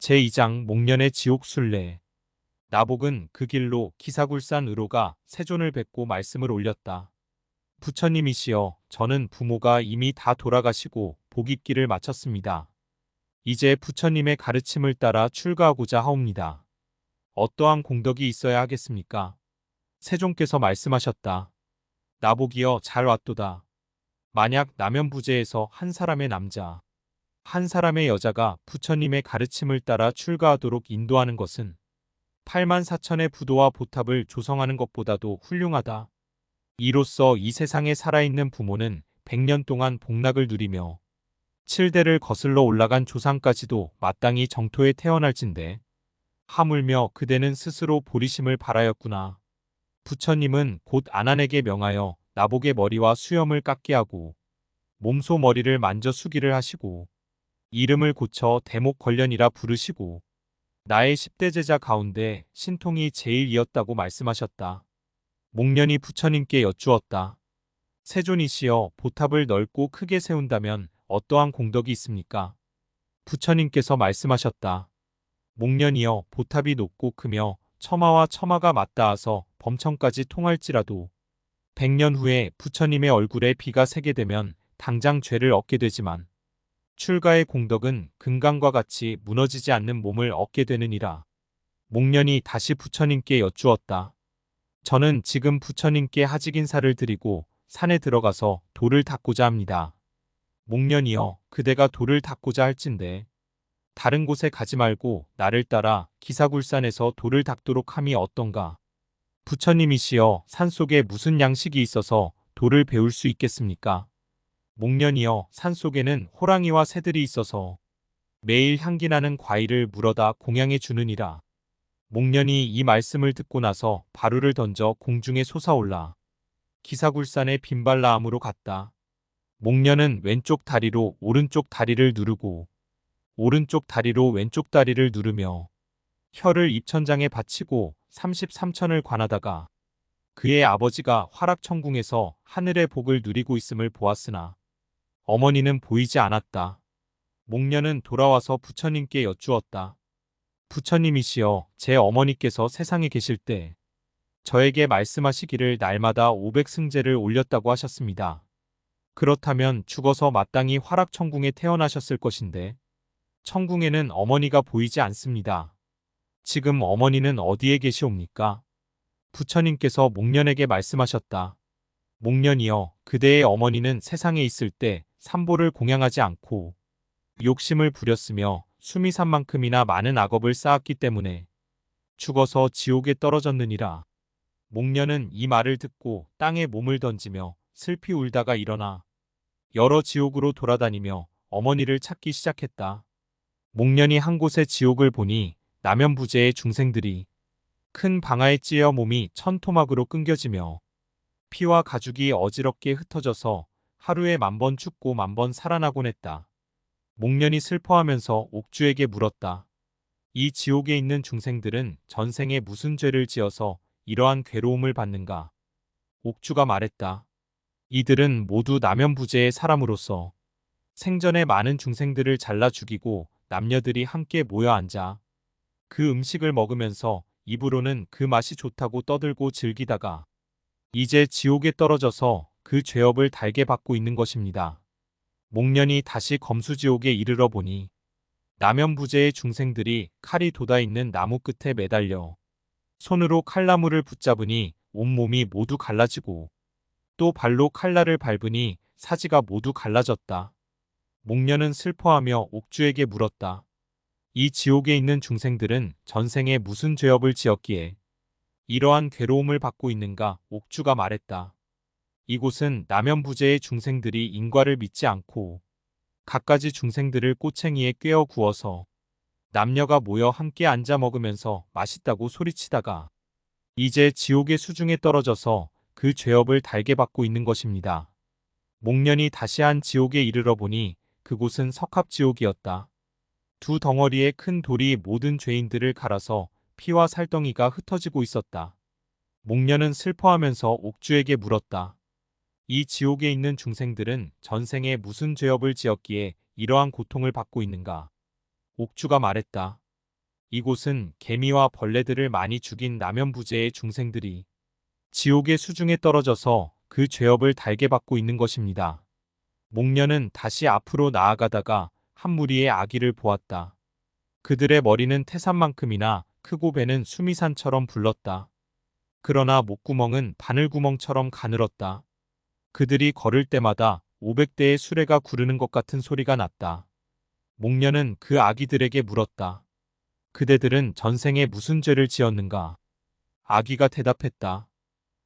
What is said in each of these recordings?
제2장 목련의 지옥 순례 나복은 그 길로 기사굴산으로 가 세존을 뵙고 말씀을 올렸다. 부처님이시여 저는 부모가 이미 다 돌아가시고 복입기를 마쳤습니다. 이제 부처님의 가르침을 따라 출가하고자 하옵니다. 어떠한 공덕이 있어야 하겠습니까? 세종께서 말씀하셨다. 나복이여 잘 왔도다. 만약 남연부제에서 한 사람의 남자, 한 사람의 여자가 부처님의 가르침을 따라 출가하도록 인도하는 것은 8만 4천의 부도와 보탑을 조성하는 것보다도 훌륭하다. 이로써 이 세상에 살아있는 부모는 100년 동안 복락을 누리며 7대를 거슬러 올라간 조상까지도 마땅히 정토에 태어날진데 하물며 그대는 스스로 보리심을 바라였구나. 부처님은 곧 아난에게 명하여 나복의 머리와 수염을 깎게 하고 몸소 머리를 만져 수기를 하시고 이름을 고쳐 대목 관련이라 부르시고 나의 10대 제자 가운데 신통이 제일이었다고 말씀하셨다. 목련이 부처님께 여쭈었다. 세존이시여 보탑을 넓고 크게 세운다면 어떠한 공덕이 있습니까? 부처님께서 말씀하셨다. 목련이여 보탑이 높고 크며 처마와 처마가 맞닿아서 범청까지 통할지라도 100년 후에 부처님의 얼굴에 비가 새게 되면 당장 죄를 얻게 되지만 출가의 공덕은 금강과 같이 무너지지 않는 몸을 얻게 되느니라. 목련이 다시 부처님께 여쭈었다. 저는 지금 부처님께 하직 인사를 드리고 산에 들어가서 돌을 닦고자 합니다. 목련이여 그대가 돌을 닦고자 할진데 다른 곳에 가지 말고 나를 따라 기사굴산에서 돌을 닦도록 함이 어떤가. 부처님이시여 산속에 무슨 양식이 있어서 돌을 배울 수 있겠습니까? 목련이여 산속에는 호랑이와 새들이 있어서 매일 향기나는 과일을 물어다 공양해 주느니라. 목련이 이 말씀을 듣고 나서 바루를 던져 공중에 솟아올라 기사굴산의 빈발나암으로 갔다. 목련은 왼쪽 다리로 오른쪽 다리를 누르고 오른쪽 다리로 왼쪽 다리를 누르며 혀를 입천장에 받치고 33천을 관하다가 그의 아버지가 화락천궁에서 하늘의 복을 누리고 있음을 보았으나 어머니는 보이지 않았다. 목련은 돌아와서 부처님께 여쭈었다. 부처님이시여 제 어머니께서 세상에 계실 때 저에게 말씀하시기를 날마다 500승제를 올렸다고 하셨습니다. 그렇다면 죽어서 마땅히 화락천궁에 태어나셨을 것인데 천궁에는 어머니가 보이지 않습니다. 지금 어머니는 어디에 계시옵니까? 부처님께서 목련에게 말씀하셨다. 목련이여 그대의 어머니는 세상에 있을 때 삼보를 공양하지 않고 욕심을 부렸으며 숨이 산 만큼이나 많은 악업을 쌓았기 때문에 죽어서 지옥에 떨어졌느니라. 목련은 이 말을 듣고 땅에 몸을 던지며 슬피 울다가 일어나 여러 지옥으로 돌아다니며 어머니를 찾기 시작했다. 목련이 한 곳의 지옥을 보니 남연부재의 중생들이 큰 방아에 찧어 몸이 천토막으로 끊겨지며 피와 가죽이 어지럽게 흩어져서 하루에 만번 죽고 만번 살아나곤 했다. 목련이 슬퍼하면서 옥주에게 물었다. 이 지옥에 있는 중생들은 전생에 무슨 죄를 지어서 이러한 괴로움을 받는가? 옥주가 말했다. 이들은 모두 남연부재의 사람으로서 생전에 많은 중생들을 잘라 죽이고 남녀들이 함께 모여 앉아 그 음식을 먹으면서 입으로는 그 맛이 좋다고 떠들고 즐기다가 이제 지옥에 떨어져서 그 죄업을 달게 받고 있는 것입니다. 목련이 다시 검수지옥에 이르러 보니 남연부재의 중생들이 칼이 돋아있는 나무 끝에 매달려 손으로 칼나무를 붙잡으니 온몸이 모두 갈라지고 또 발로 칼날을 밟으니 사지가 모두 갈라졌다. 목련은 슬퍼하며 옥주에게 물었다. 이 지옥에 있는 중생들은 전생에 무슨 죄업을 지었기에 이러한 괴로움을 받고 있는가 옥주가 말했다. 이곳은 남연부재의 중생들이 인과를 믿지 않고 갖가지 중생들을 꼬챙이에 꿰어 구워서 남녀가 모여 함께 앉아 먹으면서 맛있다고 소리치다가 이제 지옥의 수중에 떨어져서 그 죄업을 달게 받고 있는 것입니다. 목련이 다시 한 지옥에 이르러 보니 그곳은 석합지옥이었다. 두 덩어리의 큰 돌이 모든 죄인들을 갈아서 피와 살덩이가 흩어지고 있었다. 목련은 슬퍼하면서 옥주에게 물었다. 이 지옥에 있는 중생들은 전생에 무슨 죄업을 지었기에 이러한 고통을 받고 있는가? 옥주가 말했다. 이곳은 개미와 벌레들을 많이 죽인 남연부제의 중생들이 지옥의 수중에 떨어져서 그 죄업을 달게 받고 있는 것입니다. 목련은 다시 앞으로 나아가다가 한 무리의 아기를 보았다. 그들의 머리는 태산만큼이나 크고 배는 수미산처럼 불렀다. 그러나 목구멍은 바늘구멍처럼 가늘었다. 그들이 걸을 때마다 500대의 수레가 구르는 것 같은 소리가 났다. 목련은 그 아기들에게 물었다. 그대들은 전생에 무슨 죄를 지었는가? 아기가 대답했다.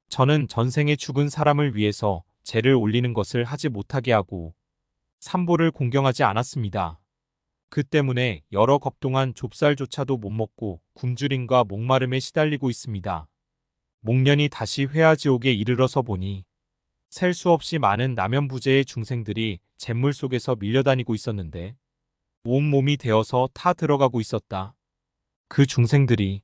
저는 전생에 죽은 사람을 위해서 죄를 올리는 것을 하지 못하게 하고 삼보를 공경하지 않았습니다. 그 때문에 여러 겁 동안 좁쌀조차도 못 먹고 굶주림과 목마름에 시달리고 있습니다. 목련이 다시 회화지옥에 이르러서 보니 셀 수 없이 많은 남연부재의 중생들이 잿물 속에서 밀려다니고 있었는데 온몸이 되어서 타 들어가고 있었다. 그 중생들이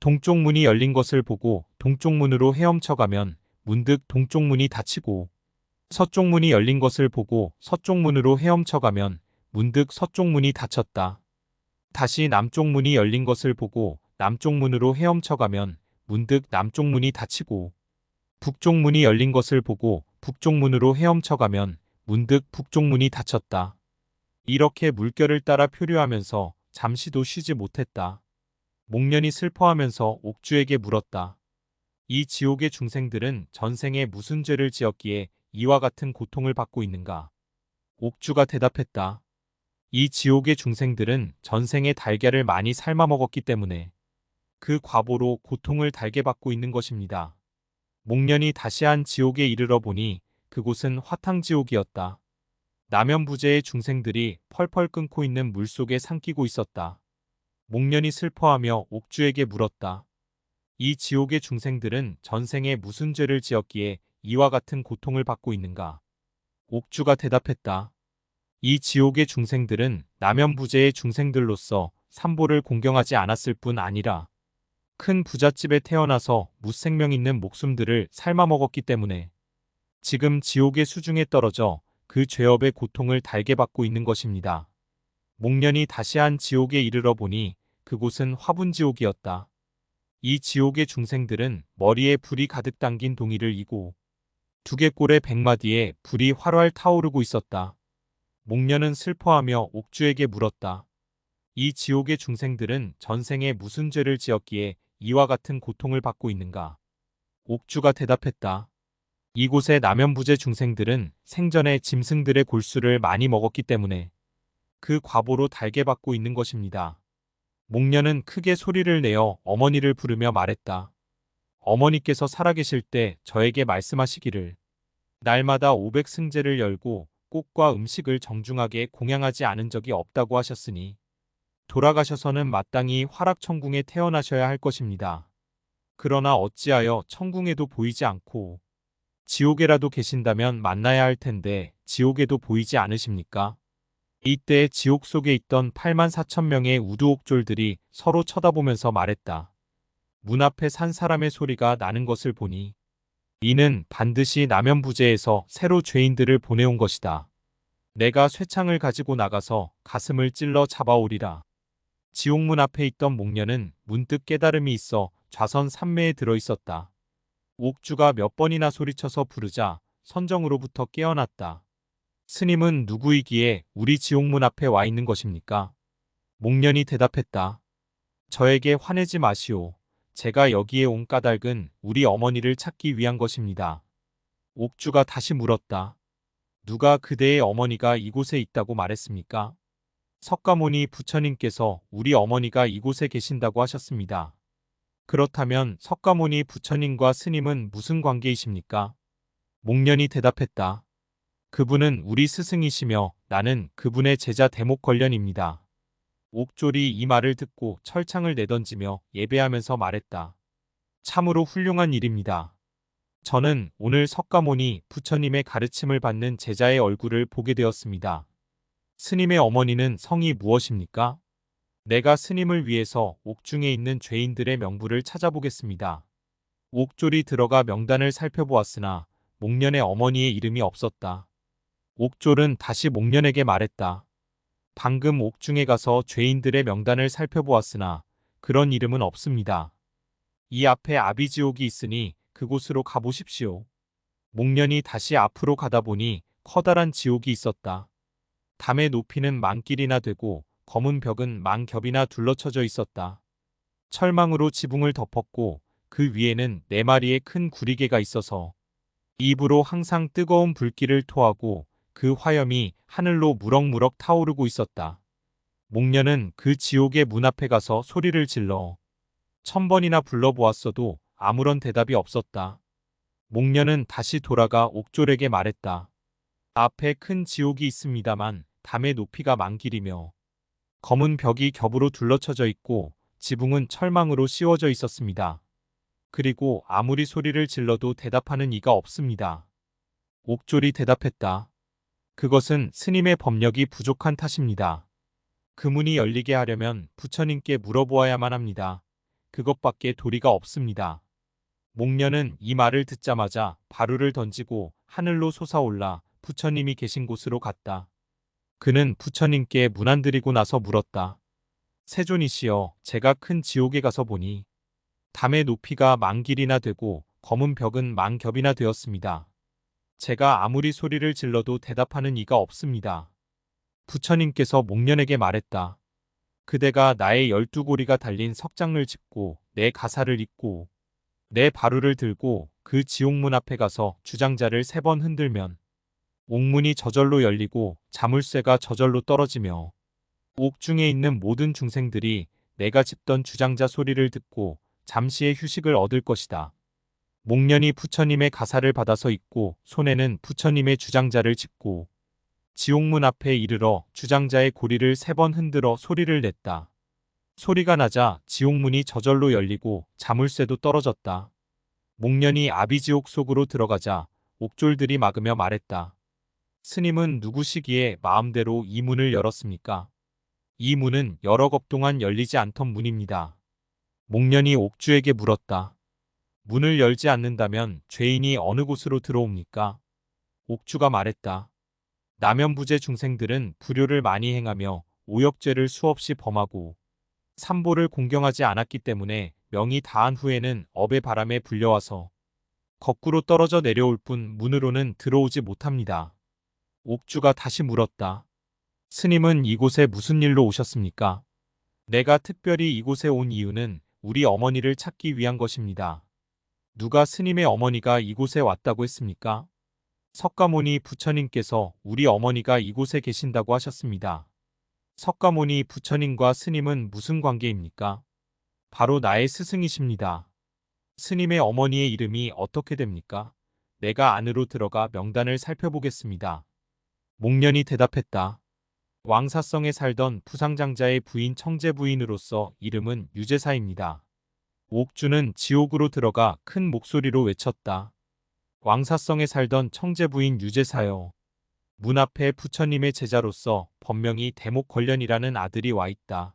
동쪽 문이 열린 것을 보고 동쪽 문으로 헤엄쳐 가면 문득 동쪽 문이 닫히고 서쪽 문이 열린 것을 보고 서쪽 문으로 헤엄쳐 가면 문득 서쪽 문이 닫혔다. 다시 남쪽 문이 열린 것을 보고 남쪽 문으로 헤엄쳐 가면 문득 남쪽 문이 닫히고 북쪽 문이 열린 것을 보고 북쪽 문으로 헤엄쳐 가면 문득 북쪽 문이 닫혔다. 이렇게 물결을 따라 표류하면서 잠시도 쉬지 못했다. 목련이 슬퍼하면서 옥주에게 물었다. 이 지옥의 중생들은 전생에 무슨 죄를 지었기에 이와 같은 고통을 받고 있는가? 옥주가 대답했다. 이 지옥의 중생들은 전생에 달걀을 많이 삶아 먹었기 때문에 그 과보로 고통을 달게 받고 있는 것입니다. 목련이 다시 한 지옥에 이르러 보니 그곳은 화탕지옥이었다. 남연부재의 중생들이 펄펄 끓고 있는 물속에 삼키고 있었다. 목련이 슬퍼하며 옥주에게 물었다. 이 지옥의 중생들은 전생에 무슨 죄를 지었기에 이와 같은 고통을 받고 있는가? 옥주가 대답했다. 이 지옥의 중생들은 남연부재의 중생들로서 삼보를 공경하지 않았을 뿐 아니라 큰 부잣집에 태어나서 무생명 있는 목숨들을 삶아 먹었기 때문에 지금 지옥의 수중에 떨어져 그 죄업의 고통을 달게 받고 있는 것입니다. 목련이 다시 한 지옥에 이르러 보니 그곳은 화분지옥이었다. 이 지옥의 중생들은 머리에 불이 가득 담긴 동이를 이고 두개골의 백마디에 불이 활활 타오르고 있었다. 목련은 슬퍼하며 옥주에게 물었다. 이 지옥의 중생들은 전생에 무슨 죄를 지었기에 이와 같은 고통을 받고 있는가? 옥주가 대답했다. 이곳의 남연부재 중생들은 생전에 짐승들의 골수를 많이 먹었기 때문에 그 과보로 달게 받고 있는 것입니다. 목련은 크게 소리를 내어 어머니를 부르며 말했다. 어머니께서 살아계실 때 저에게 말씀하시기를 날마다 500승제를 열고 꽃과 음식을 정중하게 공양하지 않은 적이 없다고 하셨으니 돌아가셔서는 마땅히 화락천궁에 태어나셔야 할 것입니다. 그러나 어찌하여 천궁에도 보이지 않고 지옥에라도 계신다면 만나야 할 텐데 지옥에도 보이지 않으십니까? 이때 지옥 속에 있던 8만 4천 명의 우두옥졸들이 서로 쳐다보면서 말했다. 문 앞에 산 사람의 소리가 나는 것을 보니 이는 반드시 남연부재에서 새로 죄인들을 보내온 것이다. 내가 쇠창을 가지고 나가서 가슴을 찔러 잡아오리라. 지옥문 앞에 있던 목련은 문득 깨달음이 있어 좌선 삼매에 들어 있었다. 옥주가 몇 번이나 소리쳐서 부르자 선정으로부터 깨어났다. 스님은 누구이기에 우리 지옥문 앞에 와 있는 것입니까? 목련이 대답했다. 저에게 화내지 마시오. 제가 여기에 온 까닭은 우리 어머니를 찾기 위한 것입니다. 옥주가 다시 물었다. 누가 그대의 어머니가 이곳에 있다고 말했습니까? 석가모니 부처님께서 우리 어머니가 이곳에 계신다고 하셨습니다. 그렇다면 석가모니 부처님과 스님은 무슨 관계이십니까? 목련이 대답했다. 그분은 우리 스승이시며 나는 그분의 제자 대목 관련입니다. 옥졸이 이 말을 듣고 철창을 내던지며 예배하면서 말했다. 참으로 훌륭한 일입니다. 저는 오늘 석가모니 부처님의 가르침을 받는 제자의 얼굴을 보게 되었습니다. 스님의 어머니는 성이 무엇입니까? 내가 스님을 위해서 옥중에 있는 죄인들의 명부를 찾아보겠습니다. 옥졸이 들어가 명단을 살펴보았으나 목련의 어머니의 이름이 없었다. 옥졸은 다시 목련에게 말했다. 방금 옥중에 가서 죄인들의 명단을 살펴보았으나 그런 이름은 없습니다. 이 앞에 아비지옥이 있으니 그곳으로 가보십시오. 목련이 다시 앞으로 가다 보니 커다란 지옥이 있었다. 담의 높이는 만길이나 되고 검은 벽은 만 겹이나 둘러쳐져 있었다. 철망으로 지붕을 덮었고 그 위에는 네 마리의 큰 구리개가 있어서 입으로 항상 뜨거운 불길을 토하고 그 화염이 하늘로 무럭무럭 타오르고 있었다. 목련은 그 지옥의 문 앞에 가서 소리를 질러 천 번이나 불러보았어도 아무런 대답이 없었다. 목련은 다시 돌아가 옥졸에게 말했다. 앞에 큰 지옥이 있습니다만 담의 높이가 만길이며 검은 벽이 겹으로 둘러쳐져 있고 지붕은 철망으로 씌워져 있었습니다. 그리고 아무리 소리를 질러도 대답하는 이가 없습니다. 옥졸이 대답했다. 그것은 스님의 법력이 부족한 탓입니다. 그 문이 열리게 하려면 부처님께 물어보아야만 합니다. 그것밖에 도리가 없습니다. 목련은 이 말을 듣자마자 바루를 던지고 하늘로 솟아올라 부처님이 계신 곳으로 갔다. 그는 부처님께 문안 드리고 나서 물었다. 세존이시여, 제가 큰 지옥에 가서 보니 담의 높이가 만 길이나 되고 검은 벽은 만 겹이나 되었습니다. 제가 아무리 소리를 질러도 대답하는 이가 없습니다. 부처님께서 목련에게 말했다. 그대가 나의 열두 고리가 달린 석장을 짚고 내 가사를 입고 내 바루를 들고 그 지옥문 앞에 가서 주장자를 세 번 흔들면 옥문이 저절로 열리고 자물쇠가 저절로 떨어지며 옥중에 있는 모든 중생들이 내가 짚던 주장자 소리를 듣고 잠시의 휴식을 얻을 것이다. 목련이 부처님의 가사를 받아서 읽고 손에는 부처님의 주장자를 짚고 지옥문 앞에 이르러 주장자의 고리를 세 번 흔들어 소리를 냈다. 소리가 나자 지옥문이 저절로 열리고 자물쇠도 떨어졌다. 목련이 아비지옥 속으로 들어가자 옥졸들이 막으며 말했다. 스님은 누구시기에 마음대로 이 문을 열었습니까? 이 문은 여러 겁 동안 열리지 않던 문입니다. 목련이 옥주에게 물었다. 문을 열지 않는다면 죄인이 어느 곳으로 들어옵니까? 옥주가 말했다. 남연부재 중생들은 불효를 많이 행하며 오역죄를 수없이 범하고 삼보를 공경하지 않았기 때문에 명이 다한 후에는 업의 바람에 불려와서 거꾸로 떨어져 내려올 뿐 문으로는 들어오지 못합니다. 옥주가 다시 물었다. 스님은 이곳에 무슨 일로 오셨습니까? 내가 특별히 이곳에 온 이유는 우리 어머니를 찾기 위한 것입니다. 누가 스님의 어머니가 이곳에 왔다고 했습니까? 석가모니 부처님께서 우리 어머니가 이곳에 계신다고 하셨습니다. 석가모니 부처님과 스님은 무슨 관계입니까? 바로 나의 스승이십니다. 스님의 어머니의 이름이 어떻게 됩니까? 내가 안으로 들어가 명단을 살펴보겠습니다. 목련이 대답했다. 왕사성에 살던 부상장자의 부인 청제 부인으로서 이름은 유재사입니다. 옥주는 지옥으로 들어가 큰 목소리로 외쳤다. 왕사성에 살던 청제 부인 유재사여. 문 앞에 부처님의 제자로서 법명이 대목 권련이라는 아들이 와 있다.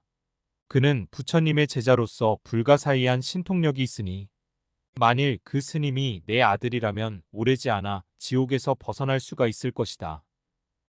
그는 부처님의 제자로서 불가사의한 신통력이 있으니 만일 그 스님이 내 아들이라면 오래지 않아 지옥에서 벗어날 수가 있을 것이다.